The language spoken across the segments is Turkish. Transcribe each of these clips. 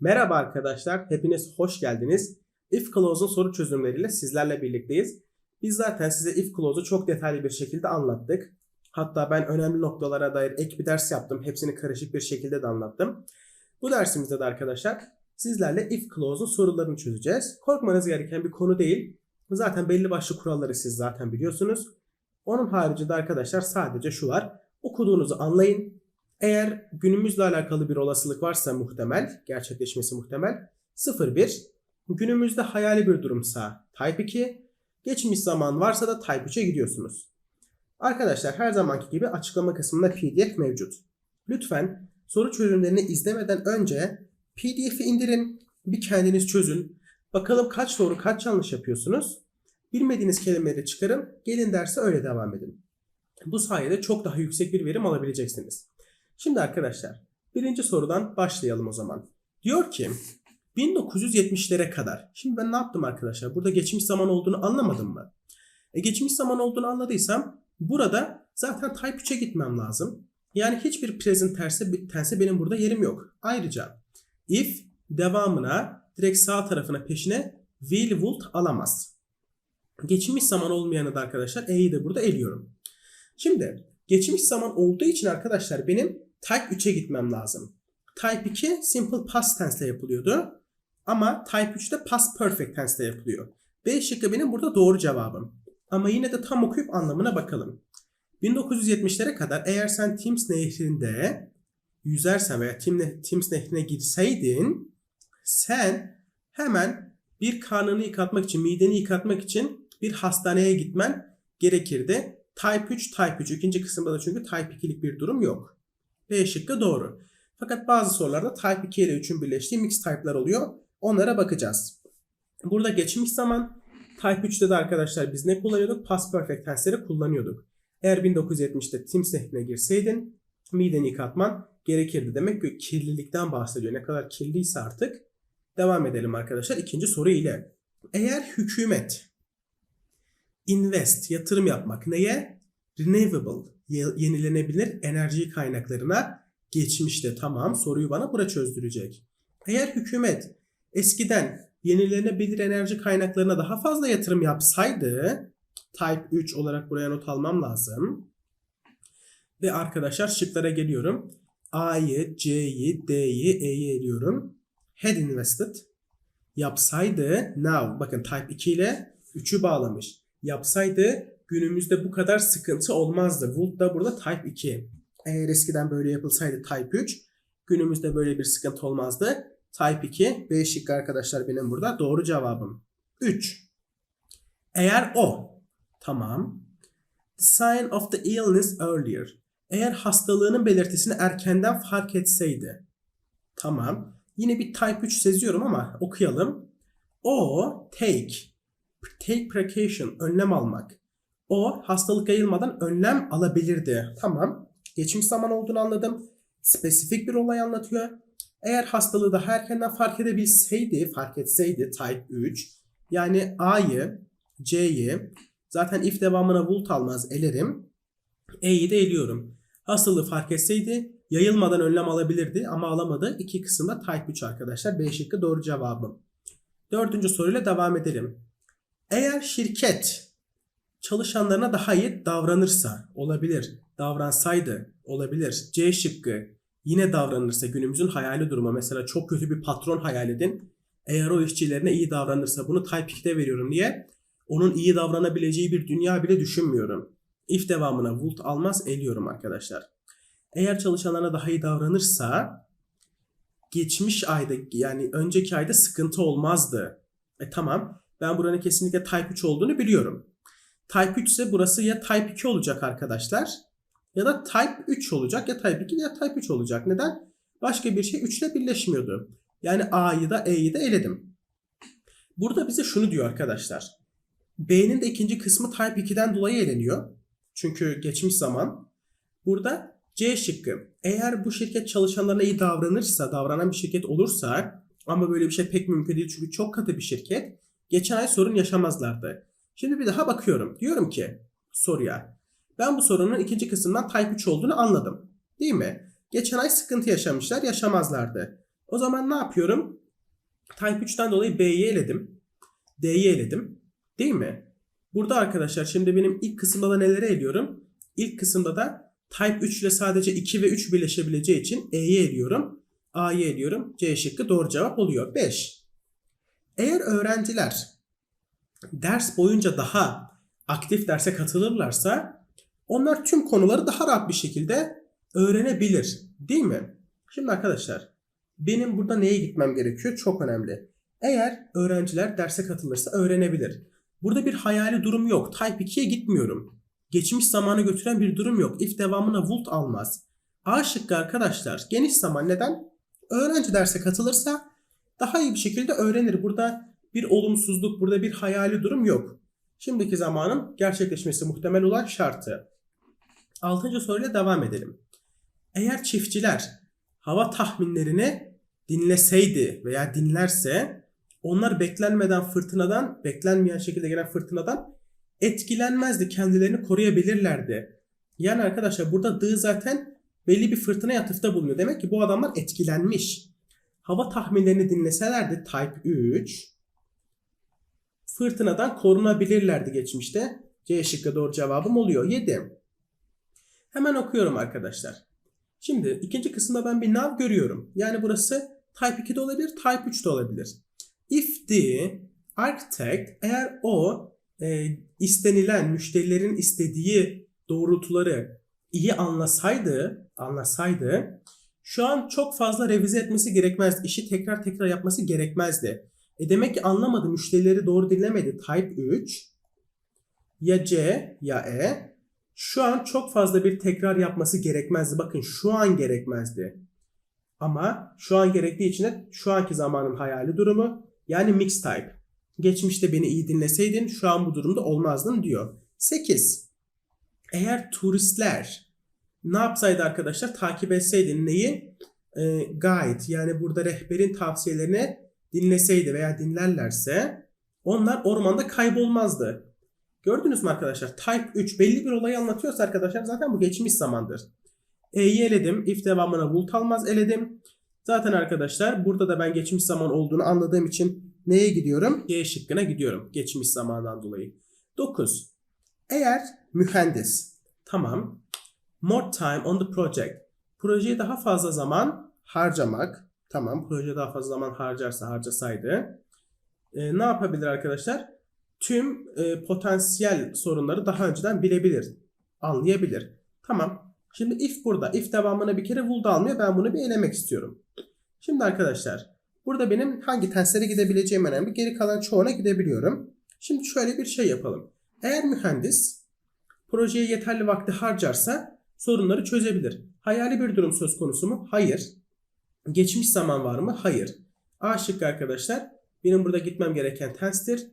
Merhaba arkadaşlar, hepiniz hoş geldiniz. If Clause'un soru çözümleriyle sizlerle birlikteyiz. Biz zaten size If Clause'u çok detaylı bir şekilde anlattık. Hatta ben önemli noktalara dair ek bir ders yaptım. Hepsini karışık bir şekilde de anlattım. Bu dersimizde de arkadaşlar sizlerle If Clause'un sorularını çözeceğiz. Korkmanız gereken bir konu değil. Zaten belli başlı kuralları siz zaten biliyorsunuz. Onun haricinde arkadaşlar sadece şu var. Okuduğunuzu anlayın. Eğer günümüzle alakalı bir olasılık varsa muhtemel, gerçekleşmesi muhtemel 0-1. Günümüzde hayali bir durumsa Type 2. Geçmiş zaman varsa da Type 3'e gidiyorsunuz. Arkadaşlar her zamanki gibi açıklama kısmında PDF mevcut. Lütfen soru çözümlerini izlemeden önce PDF'i indirin, bir kendiniz çözün. Bakalım kaç doğru kaç yanlış yapıyorsunuz. Bilmediğiniz kelimeleri çıkarın, gelin derse öyle devam edin. Bu sayede çok daha yüksek bir verim alabileceksiniz. Şimdi arkadaşlar birinci sorudan başlayalım o zaman. Diyor ki 1970'lere kadar. Şimdi ben ne yaptım arkadaşlar? Burada geçmiş zaman olduğunu anlamadım mı? E, geçmiş zaman olduğunu anladıysam burada zaten Type 3'e gitmem lazım. Yani hiçbir present tense, tense benim burada yerim yok. Ayrıca if devamına direkt sağ tarafına peşine will would alamaz. Geçmiş zaman olmayanı da arkadaşlar E'yi de burada eliyorum. Şimdi geçmiş zaman olduğu için arkadaşlar benim Type 3'e gitmem lazım. Type 2 Simple Past Tense ile yapılıyordu. Ama Type 3'te Past Perfect Tense ile yapılıyor. B şıkkı benim burada doğru cevabım. Ama yine de tam okuyup anlamına bakalım. 1970'lere kadar eğer sen Thames nehrinde yüzersen veya Thames nehrine girseydin sen hemen bir karnını yıkatmak için, mideni yıkatmak için bir hastaneye gitmen gerekirdi. Type 3, Type 3. ikinci kısımda da çünkü Type 2'lik bir durum yok. B şıkkı doğru. Fakat bazı sorularda Type 2 ile 3'ün birleştiği mix type'lar oluyor. Onlara bakacağız. Burada geçmiş zaman Type 3'te de arkadaşlar biz ne kullanıyorduk? Past Perfect tense'leri kullanıyorduk. Eğer 1970'te Thames nehrine girseydin mideni yıkatman gerekirdi. Demek ki kirlilikten bahsediyor. Ne kadar kirliyse artık. Devam edelim arkadaşlar ikinci soru ile. Eğer hükümet invest yatırım yapmak neye? Renewable yenilenebilir enerji kaynaklarına geçmişte tamam soruyu bana bura çözdürecek. Eğer hükümet eskiden yenilenebilir enerji kaynaklarına daha fazla yatırım yapsaydı Type 3 olarak buraya not almam lazım. Ve arkadaşlar şıklara geliyorum. A'yı, C'yi, D'yi, E'yi eliyorum. Had invested yapsaydı now bakın Type 2 ile 3'ü bağlamış. Yapsaydı günümüzde bu kadar sıkıntı olmazdı. Would da burada Type 2. Eğer eskiden böyle yapılsaydı Type 3 günümüzde böyle bir sıkıntı olmazdı. Type 2 B şıkkı arkadaşlar benim burada doğru cevabım. 3. Eğer o tamam the sign of the illness earlier eğer hastalığının belirtisini erkenden fark etseydi tamam yine bir type 3 seziyorum ama okuyalım. O take take precaution önlem almak o hastalık yayılmadan önlem alabilirdi. Tamam. Geçmiş zaman olduğunu anladım. Spesifik bir olay anlatıyor. Eğer hastalığı daha erkenden fark edebilseydi, fark etseydi type 3 yani A'yı, C'yi zaten if devamına would almaz elerim. E'yi de eliyorum. Hastalığı fark etseydi yayılmadan önlem alabilirdi ama alamadı. İki kısımda type 3 arkadaşlar. B şıkkı doğru cevabım. Dördüncü soruyla devam edelim. Eğer şirket çalışanlarına daha iyi davranırsa olabilir. Davransaydı olabilir. C şıkkı yine davranırsa günümüzün hayali durumu mesela çok kötü bir patron hayal edin. Eğer o işçilerine iyi davranırsa bunu Type 2'de veriyorum diye onun iyi davranabileceği bir dünya bile düşünmüyorum. If devamına would almaz eliyorum arkadaşlar. Eğer çalışanlarına daha iyi davranırsa geçmiş ayda yani önceki ayda sıkıntı olmazdı. E tamam ben buranın kesinlikle Type 3 olduğunu biliyorum. Type 3 ise burası ya Type 2 olacak arkadaşlar. Ya da Type 3 olacak ya Type 2 ya Type 3 olacak. Neden? Başka bir şey 3 ile birleşmiyordu. Yani A'yı da E'yi de eledim. Burada bize şunu diyor arkadaşlar. B'nin de ikinci kısmı Type 2'den dolayı eleniyor. Çünkü geçmiş zaman. Burada C şıkkı. Eğer bu şirket çalışanlarına iyi davranırsa, davranan bir şirket olursa ama böyle bir şey pek mümkün değil çünkü çok katı bir şirket. Geçen ay sorun yaşamazlardı. Şimdi bir daha bakıyorum. Diyorum ki soruya. Ben bu sorunun ikinci kısımdan type 3 olduğunu anladım. Değil mi? Geçen ay sıkıntı yaşamışlar, yaşamazlardı. O zaman ne yapıyorum? Type 3'ten dolayı B'yi eledim. D'yi eledim. Değil mi? Burada arkadaşlar şimdi benim ilk kısımda da neleri eliyorum? İlk kısımda da Type 3 ile sadece 2 ve 3 birleşebileceği için E'yi eliyorum. A'yı eliyorum. C şıkkı doğru cevap oluyor. 5. Eğer öğrenciler ders boyunca daha aktif derse katılırlarsa onlar tüm konuları daha rahat bir şekilde öğrenebilir. Değil mi? Şimdi arkadaşlar benim burada neye gitmem gerekiyor? Çok önemli. Eğer öğrenciler derse katılırsa öğrenebilir. Burada bir hayali durum yok. Type 2'ye gitmiyorum. Geçmiş zamanı götüren bir durum yok. If devamına would almaz. A şıkkı arkadaşlar geniş zaman neden? Öğrenci derse katılırsa daha iyi bir şekilde öğrenir. Burada bir olumsuzluk, burada bir hayali durum yok. Şimdiki zamanın gerçekleşmesi muhtemel olan şartı. Altıncı soruyla devam edelim. Eğer çiftçiler hava tahminlerini dinleseydi veya dinlerse onlar beklenmeden fırtınadan, beklenmeyen şekilde gelen fırtınadan etkilenmezdi. Kendilerini koruyabilirlerdi. Yani arkadaşlar burada dı zaten belli bir fırtına atıfta bulunuyor. Demek ki bu adamlar etkilenmiş. Hava tahminlerini dinleselerdi Type 3 fırtınadan korunabilirlerdi geçmişte. C şıkkı doğru cevabım oluyor. 7. Hemen okuyorum arkadaşlar. Şimdi ikinci kısımda ben bir nav görüyorum. Yani burası Type 2 de olabilir, Type 3 de olabilir. If the architect eğer o e, istenilen müşterilerin istediği doğrultuları iyi anlasaydı, anlasaydı şu an çok fazla revize etmesi gerekmezdi. İşi tekrar tekrar yapması gerekmezdi. E demek ki anlamadı, müşterileri doğru dinlemedi. Type 3 ya C ya E şu an çok fazla bir tekrar yapması gerekmezdi. Bakın şu an gerekmezdi. Ama şu an gerektiği için de şu anki zamanın hayali durumu yani mix type. Geçmişte beni iyi dinleseydin şu an bu durumda olmazdın diyor. 8. Eğer turistler ne yapsaydı arkadaşlar? Takip etseydin neyi? Ee, guide yani burada rehberin tavsiyelerini dinleseydi veya dinlerlerse onlar ormanda kaybolmazdı. Gördünüz mü arkadaşlar? Type 3 belli bir olayı anlatıyorsa arkadaşlar zaten bu geçmiş zamandır. E'yi eledim. If devamına would almaz eledim. Zaten arkadaşlar burada da ben geçmiş zaman olduğunu anladığım için neye gidiyorum? G şıkkına gidiyorum. Geçmiş zamandan dolayı. 9. Eğer mühendis tamam more time on the project projeye daha fazla zaman harcamak tamam proje daha fazla zaman harcarsa harcasaydı e, ne yapabilir arkadaşlar? Tüm e, potansiyel sorunları daha önceden bilebilir, anlayabilir. Tamam. Şimdi if burada. If devamına bir kere would almıyor. Ben bunu bir elemek istiyorum. Şimdi arkadaşlar burada benim hangi tenslere gidebileceğim önemli. Geri kalan çoğuna gidebiliyorum. Şimdi şöyle bir şey yapalım. Eğer mühendis projeye yeterli vakti harcarsa sorunları çözebilir. Hayali bir durum söz konusu mu? Hayır. Geçmiş zaman var mı? Hayır. A şıkkı arkadaşlar benim burada gitmem gereken tenstir.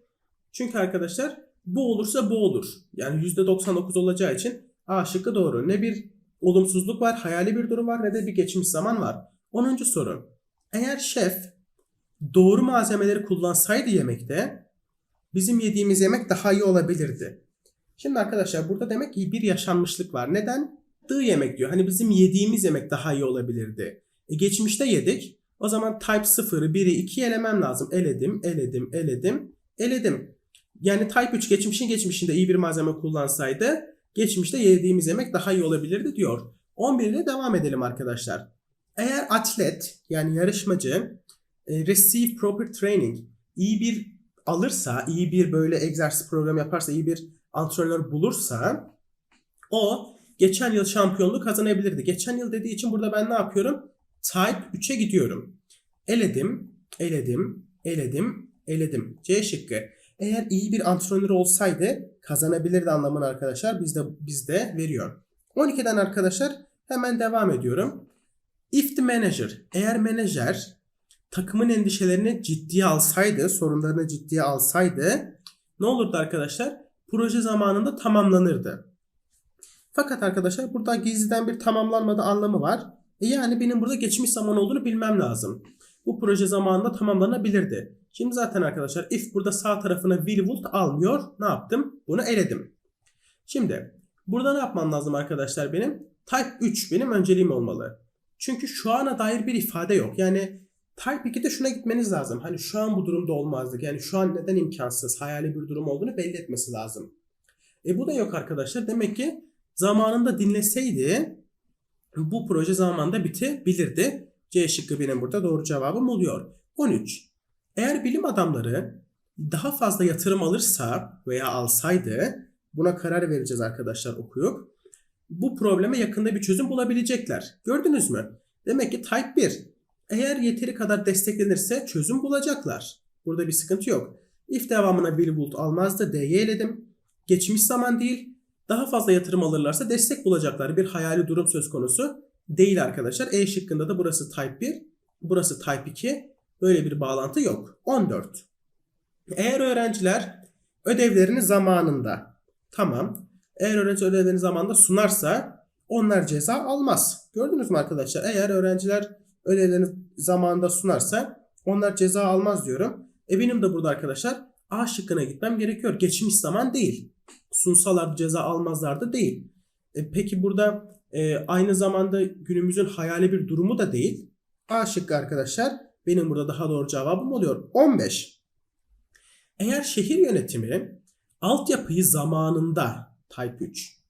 Çünkü arkadaşlar bu olursa bu olur. Yani %99 olacağı için A şıkkı doğru. Ne bir olumsuzluk var, hayali bir durum var ne de bir geçmiş zaman var. 10. soru. Eğer şef doğru malzemeleri kullansaydı yemekte bizim yediğimiz yemek daha iyi olabilirdi. Şimdi arkadaşlar burada demek ki bir yaşanmışlık var. Neden? Dı yemek diyor. Hani bizim yediğimiz yemek daha iyi olabilirdi. E geçmişte yedik. O zaman type 0'ı 1'i 2'yi elemem lazım. Eledim, eledim, eledim, eledim. Yani type 3 geçmişin geçmişinde iyi bir malzeme kullansaydı geçmişte yediğimiz yemek daha iyi olabilirdi diyor. 11 ile devam edelim arkadaşlar. Eğer atlet yani yarışmacı e, receive proper training iyi bir alırsa, iyi bir böyle egzersiz programı yaparsa, iyi bir antrenör bulursa o geçen yıl şampiyonluğu kazanabilirdi. Geçen yıl dediği için burada ben ne yapıyorum? Type 3'e gidiyorum. Eledim, eledim, eledim, eledim. C şıkkı. Eğer iyi bir antrenör olsaydı kazanabilirdi anlamını arkadaşlar bizde bizde veriyor. 12'den arkadaşlar hemen devam ediyorum. If the manager eğer menajer takımın endişelerini ciddiye alsaydı, sorunlarını ciddiye alsaydı ne olurdu arkadaşlar? Proje zamanında tamamlanırdı. Fakat arkadaşlar burada gizliden bir tamamlanmadı anlamı var. E yani benim burada geçmiş zaman olduğunu bilmem lazım. Bu proje zamanında tamamlanabilirdi. Şimdi zaten arkadaşlar if burada sağ tarafına will would almıyor. Ne yaptım? Bunu eledim. Şimdi burada ne yapmam lazım arkadaşlar benim? Type 3 benim önceliğim olmalı. Çünkü şu ana dair bir ifade yok. Yani Type 2'de şuna gitmeniz lazım. Hani şu an bu durumda olmazdık. Yani şu an neden imkansız, hayali bir durum olduğunu belli etmesi lazım. E bu da yok arkadaşlar. Demek ki zamanında dinleseydi bu proje zamanında bitebilirdi. C şıkkı benim burada doğru cevabım oluyor. 13. Eğer bilim adamları daha fazla yatırım alırsa veya alsaydı buna karar vereceğiz arkadaşlar okuyup. Bu probleme yakında bir çözüm bulabilecekler. Gördünüz mü? Demek ki type 1. Eğer yeteri kadar desteklenirse çözüm bulacaklar. Burada bir sıkıntı yok. If devamına will would almazdı D'yi eledim. Geçmiş zaman değil. Daha fazla yatırım alırlarsa destek bulacaklar. Bir hayali durum söz konusu değil arkadaşlar. E şıkkında da burası type 1, burası type 2. Böyle bir bağlantı yok. 14. Eğer öğrenciler ödevlerini zamanında tamam. Eğer öğrenci ödevlerini zamanında sunarsa onlar ceza almaz. Gördünüz mü arkadaşlar? Eğer öğrenciler ödevlerini zamanında sunarsa onlar ceza almaz diyorum. E benim de burada arkadaşlar A şıkkına gitmem gerekiyor. Geçmiş zaman değil. Sunsalar ceza almazlardı değil. E peki burada e, aynı zamanda günümüzün hayali bir durumu da değil. A şıkkı arkadaşlar benim burada daha doğru cevabım oluyor. 15. Eğer şehir yönetimi altyapıyı zamanında Type 3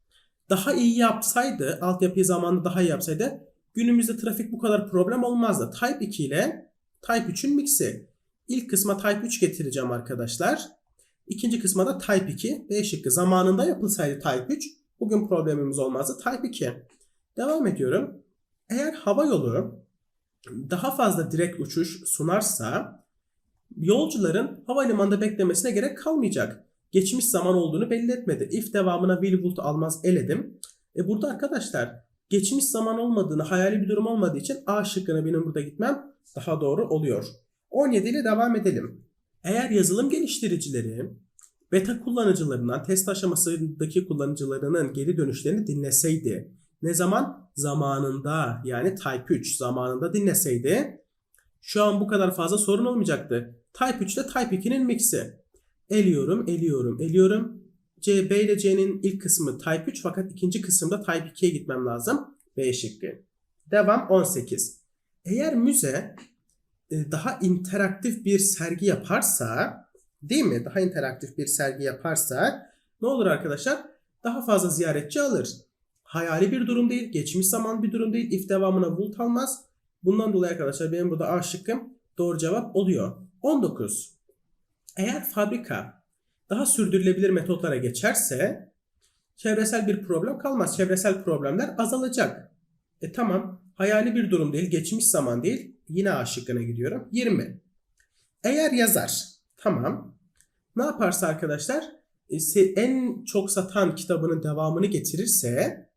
daha iyi yapsaydı, altyapıyı zamanında daha iyi yapsaydı günümüzde trafik bu kadar problem olmazdı. Type 2 ile Type 3'ün mixi. İlk kısma Type 3 getireceğim arkadaşlar. İkinci kısma da Type 2. B şıkkı zamanında yapılsaydı Type 3 bugün problemimiz olmazdı. Type 2. Devam ediyorum. Eğer hava yolu daha fazla direkt uçuş sunarsa yolcuların havalimanında beklemesine gerek kalmayacak. Geçmiş zaman olduğunu belli etmedi. If devamına will would almaz eledim. E burada arkadaşlar geçmiş zaman olmadığını, hayali bir durum olmadığı için A şıkkına benim burada gitmem daha doğru oluyor. 17 ile devam edelim. Eğer yazılım geliştiricileri beta kullanıcılarından test aşamasındaki kullanıcılarının geri dönüşlerini dinleseydi, ne zaman? Zamanında yani Type 3 zamanında dinleseydi şu an bu kadar fazla sorun olmayacaktı. Type 3 ile Type 2'nin mixi. Eliyorum, eliyorum, eliyorum. C, B ile C'nin ilk kısmı Type 3 fakat ikinci kısımda Type 2'ye gitmem lazım. B şıkkı. Devam 18. Eğer müze daha interaktif bir sergi yaparsa değil mi? Daha interaktif bir sergi yaparsa ne olur arkadaşlar? Daha fazla ziyaretçi alır. Hayali bir durum değil, geçmiş zaman bir durum değil. If devamına would almaz. Bundan dolayı arkadaşlar benim burada A şıkkım doğru cevap oluyor. 19. Eğer fabrika daha sürdürülebilir metotlara geçerse çevresel bir problem kalmaz. Çevresel problemler azalacak. E tamam hayali bir durum değil, geçmiş zaman değil. Yine A şıkkına gidiyorum. 20. Eğer yazar tamam ne yaparsa arkadaşlar e, en çok satan kitabının devamını getirirse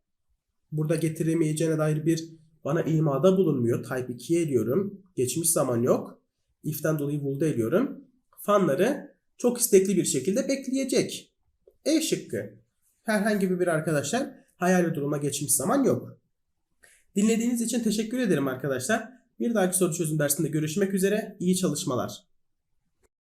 burada getiremeyeceğine dair bir bana imada bulunmuyor. Type 2'ye ediyorum. Geçmiş zaman yok. If'ten dolayı woulda ediyorum. Fanları çok istekli bir şekilde bekleyecek. E şıkkı. Herhangi bir arkadaşlar hayali duruma geçmiş zaman yok. Dinlediğiniz için teşekkür ederim arkadaşlar. Bir dahaki soru çözüm dersinde görüşmek üzere. İyi çalışmalar.